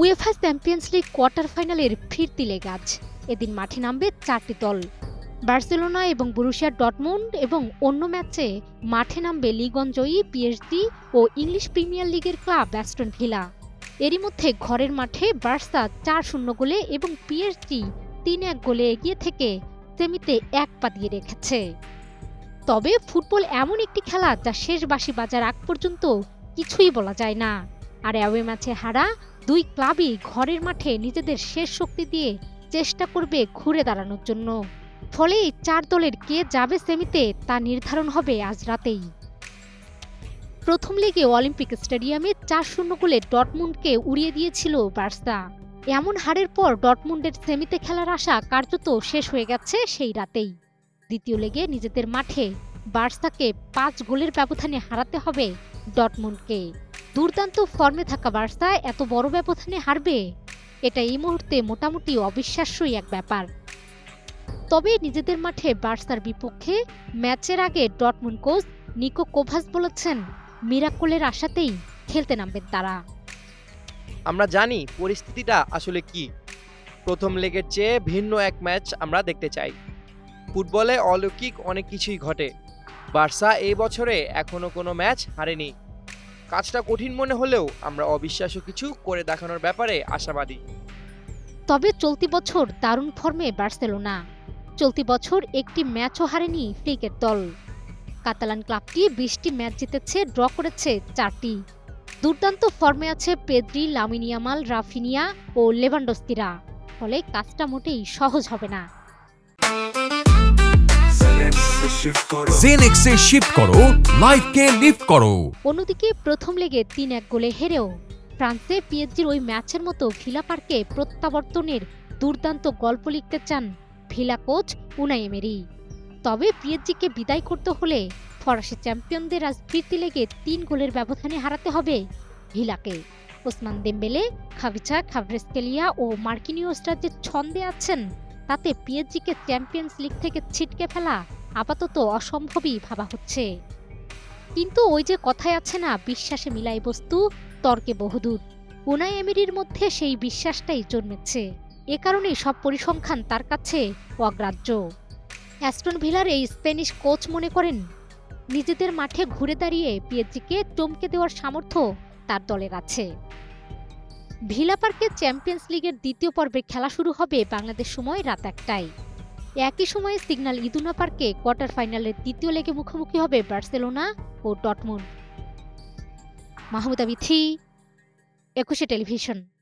UEFA champions league quarter ফাইনালের ফিরতি leg আজ। এদিন মাঠে নামবে চারটি দল। বার্সেলোনা এবং বুরুশিয়া ডটমুন্ড এবং অন্য ম্যাচে মাঠে নামবে লিগন জয়ী পিএসজি ও ইংলিশ প্রিমিয়ার লিগের ক্লাব অ্যাস্টন ভিলা। এরই মধ্যে ঘরের মাঠে বার্সা চার শূন্য গোলে এবং পিএসজি তিন এক গোলে এগিয়ে থেকে সেমিতে এক পা দিয়ে রেখেছে। তবে ফুটবল এমন একটি খেলা যা শেষ বাসি বাজার আগ পর্যন্ত কিছুই বলা যায় না। আর অ্যাওয়ে ম্যাচে হারা দুই ক্লাবই ঘরের মাঠে নিজেদের শেষ শক্তি দিয়ে চেষ্টা করবে ঘুরে দাঁড়ানোর জন্য। ফলে চার দলের কে যাবে সেমিতে তা নির্ধারণ হবে আজ রাতেই। প্রথম লিগে অলিম্পিক স্টেডিয়ামে চার শূন্য গোলে ডটমুন্ডকে উড়িয়ে দিয়েছিল বার্সা। এমন হারের পর ডটমুন্ডের সেমিতে খেলার আশা কার্যত শেষ হয়ে গেছে সেই রাতেই। দ্বিতীয় লেগে নিজেদের মাঠে বার্সাকে পাঁচ গোলের ব্যবধানে হারাতে হবে ডটমুন্ডকে। দুর্দান্ত ফর্মে থাকা বার্সা এত বড় ব্যবধানে হারবে? এটা এই মুহূর্তে মোটামুটি অবিশ্বাস্যই এক ব্যাপার। তবে নিজেদের মাঠে বার্সার বিপক্ষে ম্যাচের আগে ডটমুন্ড কোচ নিকো কোভাস বলেছেন মিরাকলের আশাতেই খেলতে নামবেন তারা। আমরা জানি পরিস্থিতিটা আসলে কি। প্রথম লেগের চেয়ে ভিন্ন এক ম্যাচ আমরা দেখতে চাই। ফুটবলে অলৌকিক অনেক কিছুই ঘটে। বার্সা এই বছরে এখনও কোনো ম্যাচ হারেনি। কাজটা কঠিন মনে হলেও আমরা অবিশ্বাস্য কিছু করে দেখানোর ব্যাপারে আশাবাদী। তবে চলতি বছর দারুণ ফর্মে বার্সেলোনা। চলতি বছর একটি ম্যাচও হারেনি ফ্লিকের দল। কাতালান ক্লাবটি বিশটি ম্যাচ জিতেছে, ড্র করেছে চারটি। দুর্দান্ত ফর্মে আছে পেদ্রি লামিনিয়ামাল রাফিনিয়া ও লেভান্ডস্কিরা। ফলে কাজটা মোটেই সহজ হবে না। শিফট করো লাইফকে লিফট করো। অন্যদিকে প্রথম লেগে তিন এক গোলে হেরেও ফ্রান্সে পিএসজির ওই ম্যাচের মতো ভিলা পার্কে প্রত্যাবর্তনের দুর্দান্ত গল্প লিখতে চান ভিলা কোচ উনাই এমেরি। তবে পিএসজিকে বিদায় করতে হলে ফরাসি চ্যাম্পিয়নদের আজ ফিরতি লেগে তিন গোলের ব্যবধানে হারাতে হবে ভিলাকে। ওসমান দেম্বেলে খাভিচা খাভরেস্কেলিয়া ও মার্কিনিওসরা যে ছন্দে আছেন, তাতে পিএসজিকে চ্যাম্পিয়ন্স লিগ থেকে ছিটকে ফেলা আপাতত অসম্ভবই ভাবা হচ্ছে। কিন্তু ওই যে কথায় আছে না, বিশ্বাসে মিলাই বস্তু, তর্কে বহুদূর। উনাই এমিরির মধ্যে সেই বিশ্বাসটাই জন্মেছে। এ কারণেই সব পরিসংখ্যান তার কাছে অগ্রাহ্য। অ্যাস্টন ভিলার এই স্প্যানিশ কোচ মনে করেন, নিজেদের মাঠে ঘুরে দাঁড়িয়ে পিএসজিকে চমকে দেওয়ার সামর্থ্য তার দলের আছে। ভিলা পার্কে চ্যাম্পিয়ন্স লিগের দ্বিতীয় পর্বের খেলা শুরু হবে বাংলাদেশ সময় রাত একটায়। একই সময়ে সিগনাল ইদুনা পার্কে কোয়ার্টার ফাইনালের দ্বিতীয় লেগে মুখোমুখি হবে বার্সেলোনা ও ডটমুন্ড। মাহমুদা বিথি, একুশে টেলিভিশন।